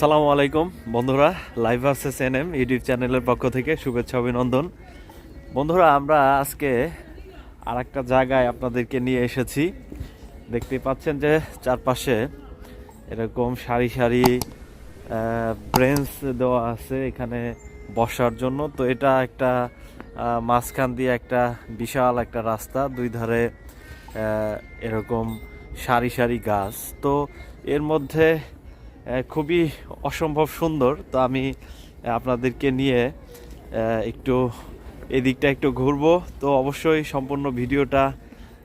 আসসালামু আলাইকুম, বন্ধুরা। Live versus N M YouTube চ্যানেলের পক্ষ থেকে শুভেচ্ছা, অভিনন্দন। বন্ধুরা, আমরা আজকে আর একটা জায়গায় আপনাদেরকে নিয়ে এসেছি। দেখতে পাচ্ছেন যে চারপাশে এরকম সারি সারি ব্রেঞ্চ দেওয়া আছে এখানে বসার জন্য। তো এটা একটা মাঝখান দিয়ে একটা বিশাল একটা রাস্তা, দুই ধারে এরকম সারি সারি গাছ। তো এর মধ্যে খুবই অসম্ভব সুন্দর। তো আমি আপনাদেরকে নিয়ে একটু এদিকটা একটু ঘুরবো। তো অবশ্যই সম্পূর্ণ ভিডিওটা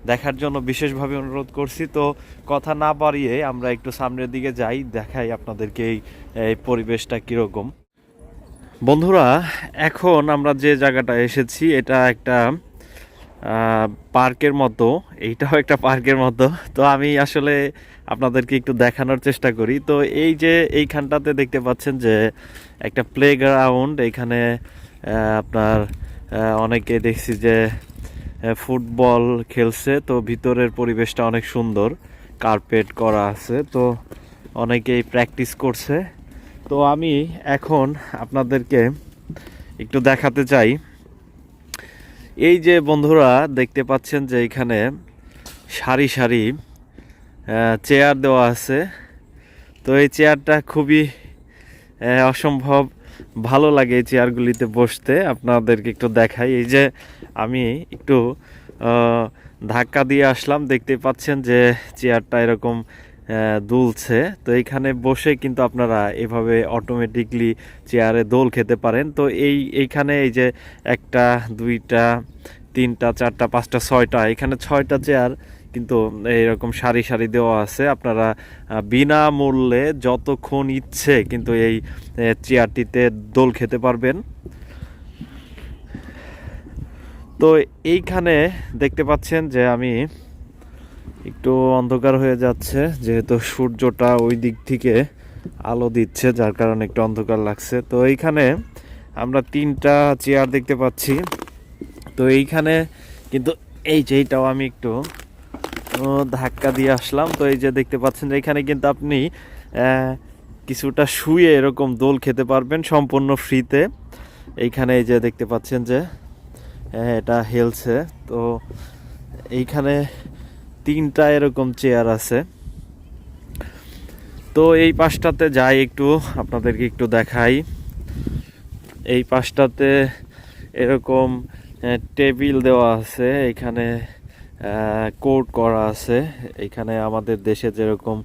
দেখার জন্য বিশেষভাবে অনুরোধ করছি। তো কথা না বাড়িয়ে আমরা একটু সামনের দিকে যাই, দেখাই আপনাদেরকে এই পরিবেশটা কীরকম। বন্ধুরা, এখন আমরা যে জায়গাটা এসেছি, এটা একটা পার্কের মতো, এইটাও একটা পার্কের মতো। তো আমি আসলে আপনাদেরকে একটু দেখানোর চেষ্টা করি। তো এই যে এইখানটাতে দেখতে পাচ্ছেন যে একটা প্লে গ্রাউন্ড এখানে আপনার অনেকে দেখছি যে ফুটবল খেলছে। তো ভিতরের পরিবেশটা অনেক সুন্দর। কার্পেট করা আছে। তো অনেকেই প্র্যাকটিস করছে। তো আমি এখন আপনাদেরকে একটু দেখাতে চাই। এই যে বন্ধুরা দেখতে পাচ্ছেন যে এখানে সারি সারি চেয়ার দেওয়া আছে। তো এই চেয়ারটা খুবই অসম্ভব ভালো লাগে এই চেয়ারগুলিতে বসতে। আপনাদেরকে একটু দেখাই। এই যে আমি একটু ধাক্কা দিয়ে আসলাম। দেখতে পাচ্ছেন যে চেয়ারটা এরকম দুলছে। তো এইখানে বসে কিন্তু আপনারা এভাবে অটোমেটিকলি চেয়ারে দোল খেতে পারেন। তো এই, এইখানে এই যে একটা, দুইটা, তিনটা, চারটা, পাঁচটা, ছয়টা, এখানে ছয়টা চেয়ার কিন্তু এইরকম সারি সারি দেওয়া আছে। আপনারা বিনামূল্যে যতক্ষণ ইচ্ছে কিন্তু এই চেয়ারটিতে দোল খেতে পারবেন। তো এইখানে দেখতে পাচ্ছেন যে আমি একটু অন্ধকার হয়ে যাচ্ছে, যেহেতু সূর্যটা ওই দিক থেকে আলো দিচ্ছে, যার কারণে একটু অন্ধকার লাগছে। তো এইখানে আমরা তিনটা চেয়ার দেখতে পাচ্ছি। তো এইখানে কিন্তু এই যে এইটাও আমি একটু ধাক্কা দিয়ে আসলাম। তো এই যে দেখতে পাচ্ছেন যে এখানে কিন্তু আপনি কিছুটা শুয়ে এরকম দোল খেতে পারবেন সম্পূর্ণ ফ্রিতে। এইখানে এই যে দেখতে পাচ্ছেন যে এটা হেলছে। তো এইখানে তিনটা এরকম চেয়ার আছে। তো এই পাশটাতে যাই একটু, আপনাদেরকে একটু দেখাই। এই পাশটাতে এরকম টেবিল দেওয়া আছে, এখানে কোড করা আছে। এখানে আমাদের দেশে যেরকম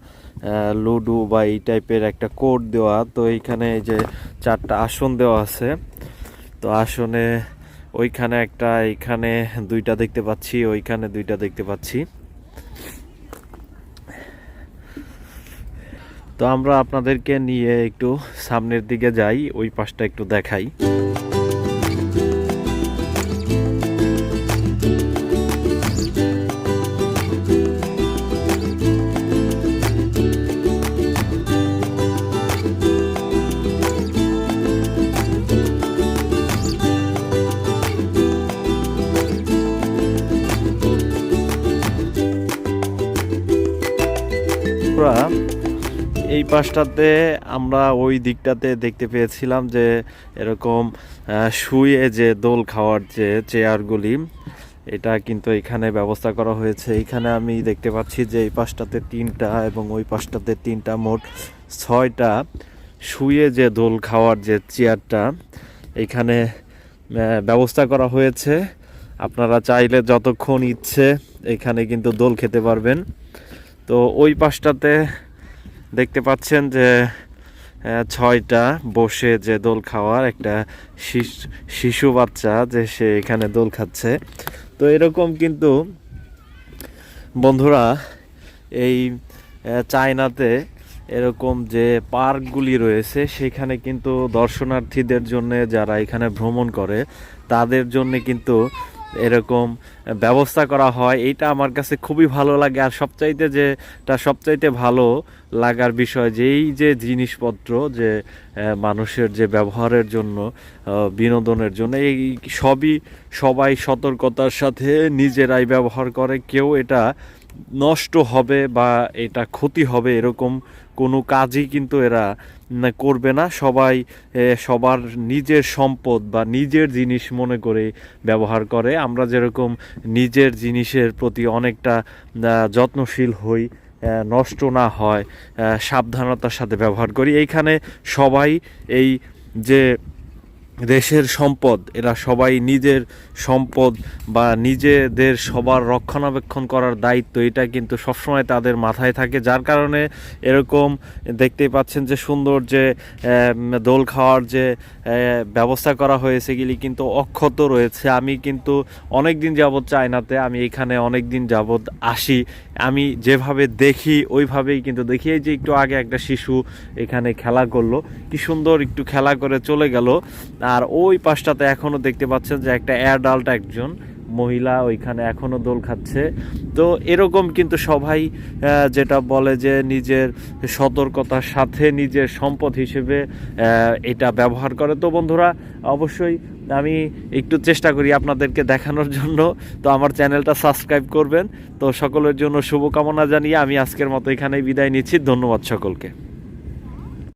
লুডু বা এই টাইপের একটা কোড দেওয়া, তো এইখানে এই যে চারটা আসন দেওয়া আছে। তো আসনে ওইখানে একটা এইখানে দুইটা দেখতে পাচ্ছি, ওইখানে দুইটা দেখতে পাচ্ছি। তো আমরা আপনাদেরকে নিয়ে একটু সামনের দিকে যাই ওই পাশটা একটু দেখাই। আমরা এই পাশটাতে আমরা ওই দিকটাতে দেখতে পেয়েছিলাম যে এরকম শুয়ে যে দোল খাওয়ার যে চেয়ারগুলি, এটা কিন্তু এখানে ব্যবস্থা করা হয়েছে। এখানে আমি দেখতে পাচ্ছি যে এই পাশটাতে তিনটা এবং ওই পাশটাতে তিনটা, মোট ছয়টা শুয়ে যে দোল খাওয়ার যে চেয়ারটা, এখানে ব্যবস্থা করা হয়েছে। আপনারা চাইলে যতক্ষণ ইচ্ছে এখানে কিন্তু দোল খেতে পারবেন। তো ওই পাশটাতে দেখতে পাচ্ছেন যে ছয়টা বসে যে দোল খাওয়ার একটা শিশ- বাচ্চা যে সে এখানে দোল খাচ্ছে। তো এরকম কিন্তু বন্ধুরা এই চায়নাতে এরকম যে পার্কগুলি রয়েছে, সেখানে কিন্তু দর্শনার্থীদের জন্য যারা এখানে ভ্রমণ করে, তাদের জন্য কিন্তু এরকম ব্যবস্থা করা হয় এটা আমার কাছে খুবই ভালো লাগে। আর সবচাইতে যেটা সবচাইতে ভালো লাগার বিষয় যেই যে জিনিসপত্র যে মানুষের যে ব্যবহারের জন্য বিনোদনের জন্য, এই সবই সবাই সতর্কতার সাথে নিজেরাই ব্যবহার করে। কেউ এটা নষ্ট হবে বা এটা ক্ষতি হবে এরকম কোনো কাজই কিন্তু এরা করবে না। সবাই সবার নিজের সম্পদ বা নিজের জিনিস মনে করে ব্যবহার করে। আমরা যেরকম নিজের জিনিসের প্রতি অনেকটা যত্নশীল হই নষ্ট না হয় সাবধানতার সাথে ব্যবহার করি। এইখানে সবাই এই যে দেশের সম্পদ, এরা সবাই নিজের সম্পদ বা নিজেদের সবার রক্ষণাবেক্ষণ করার দায়িত্ব, এটা কিন্তু সবসময় তাদের মাথায় থাকে, যার কারণে এরকম দেখতেই পাচ্ছেন যে সুন্দর যে দোল খাওয়ার যে ব্যবস্থা করা হয়েছে এগুলি কিন্তু অক্ষত রয়েছে। আমি কিন্তু অনেক দিন যাবৎ চায়নাতে, আমি এখানে অনেক দিন যাবৎ আসি। আমি যেভাবে দেখি, ওইভাবেই কিন্তু দেখি। এই যে একটু আগে একটা শিশু এখানে খেলা করল, কি সুন্দর একটু খেলা করে চলে গেল। আর ওই পাশটাতে এখনও দেখতে পাচ্ছেন যে একটা অ্যাডাল্ট একজন মহিলা ওইখানে এখনও দোল খাচ্ছে। তো এরকম কিন্তু সবাই যেটা বলে যে নিজের সতর্কতার সাথে নিজের সম্পদ হিসেবে এটা ব্যবহার করে। তো বন্ধুরা, অবশ্যই আমি একটু চেষ্টা করি আপনাদেরকে দেখানোর জন্য। তো আমার চ্যানেলটা সাবস্ক্রাইব করবেন। তো সকলের জন্য শুভকামনা জানিয়ে আমি আজকের মতো এখানেই বিদায় নিচ্ছি। ধন্যবাদ সকলকে।